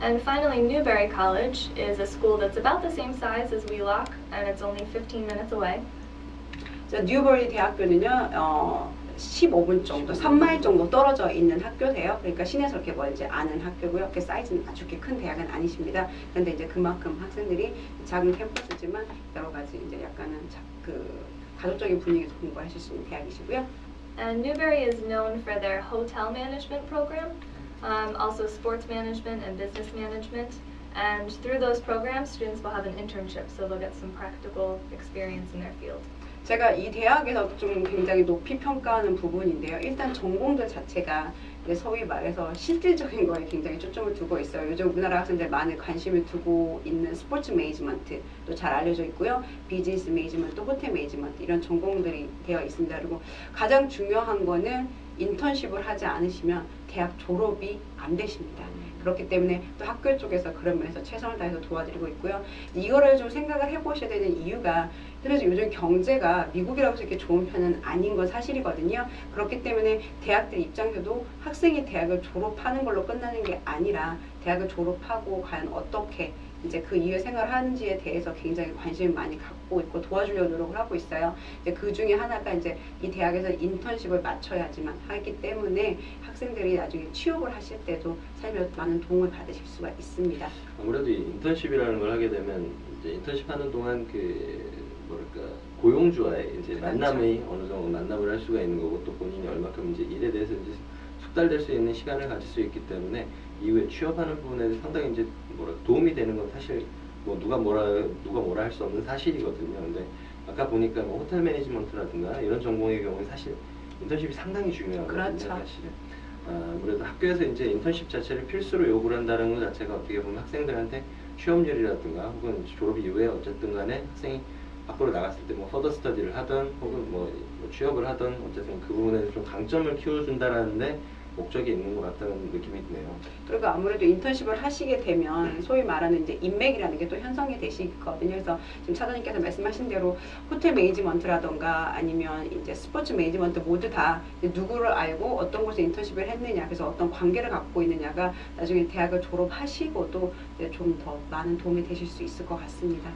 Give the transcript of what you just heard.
And finally, Newberry College is a school that's about the same size as Wheelock, and it's only 15 minutes away. 자, 뉴버리 대학교는요, 어, 15분 정도, 3마일 정도 떨어져 있는 학교세요. 그러니까 시내에서 그렇게 멀지 않은 학교고요. 그 사이즈는 아주 그렇게 큰 대학은 아니십니다. 그런데 이제 그만큼 학생들이 작은 캠퍼스지만 여러 가지 이제 약간은 자, 그 가족적인 분위기에서 공부하실 수 있는 대학이시고요. And Newberry is known for their hotel management program, Um, also sports management and business management. And through those programs, students will have an internship, so they'll get some practical experience in their field. 제가 이 대학에서 좀 굉장히 높이 평가하는 부분인데요. 일단 전공들 자체가 소위 말해서 실질적인 거에 굉장히 초점을 두고 있어요. 요즘 우리나라 학생들 많은 관심을 두고 있는 스포츠 매니지먼트도 잘 알려져 있고요. 비즈니스 매니지먼트, 호텔 매니지먼트 이런 전공들이 되어 있습니다. 그리고 가장 중요한 거는 인턴십을 하지 않으시면 대학 졸업이 안 되십니다. 그렇기 때문에 또 학교 쪽에서 그런 면에서 최선을 다해서 도와드리고 있고요. 이거를 좀 생각을 해보셔야 되는 이유가 그래서 요즘 경제가 미국이라고 해서 이렇게 좋은 편은 아닌 건 사실이거든요. 그렇기 때문에 대학들 입장에서도 학생이 대학을 졸업하는 걸로 끝나는 게 아니라 대학을 졸업하고 과연 어떻게 이제 그 이후에 생활을 하는지에 대해서 굉장히 관심을 많이 갖고 있고 도와주려고 노력을 하고 있어요. 이제 그 중에 하나가 이제 이 대학에서 인턴십을 마쳐야지만 하기 때문에 학생들이 나중에 취업을 하실 때도 삶에 많은 도움을 받으실 수가 있습니다. 아무래도 이 인턴십이라는 걸 하게 되면 이제 인턴십 하는 동안 그 뭐랄까 고용주와의 이제 그렇죠. 만남이 어느 정도 만남을 할 수가 있는 거고 또 본인이 얼마큼 이제 일에 대해서 이제 숙달될 수 있는 시간을 가질 수 있기 때문에 이후에 취업하는 부분에 상당히 이제 뭐랄까 도움이 되는 건 사실 뭐 누가 뭐라 누가 뭐라 할 수 없는 사실이거든요. 근데 아까 보니까 뭐 호텔 매니지먼트라든가 이런 전공의 경우에 사실 인턴십이 상당히 중요하거든요. 그렇죠. 사실은. 아, 아무래도 학교에서 이제 인턴십 자체를 필수로 요구를 한다는 것 자체가 어떻게 보면 학생들한테 취업률이라든가 혹은 졸업 이후에 어쨌든 간에 학생이 밖으로 나갔을 때 뭐 퍼더 스터디를 하든 혹은 뭐, 뭐 취업을 하든 어쨌든 그 부분에 좀 강점을 키워준다라는데 목적이 있는 것 같다는 느낌이 드네요. 그리고 아무래도 인턴십을 하시게 되면 소위 말하는 이제 인맥이라는 게 또 형성이 되시거든요. 그래서 지금 차장님께서 말씀하신 대로 호텔 매니지먼트라던가 아니면 이제 스포츠 매니지먼트 모두 다 누구를 알고 어떤 곳에 인턴십을 했느냐, 그래서 어떤 관계를 갖고 있느냐가 나중에 대학을 졸업하시고도 좀 더 많은 도움이 되실 수 있을 것 같습니다.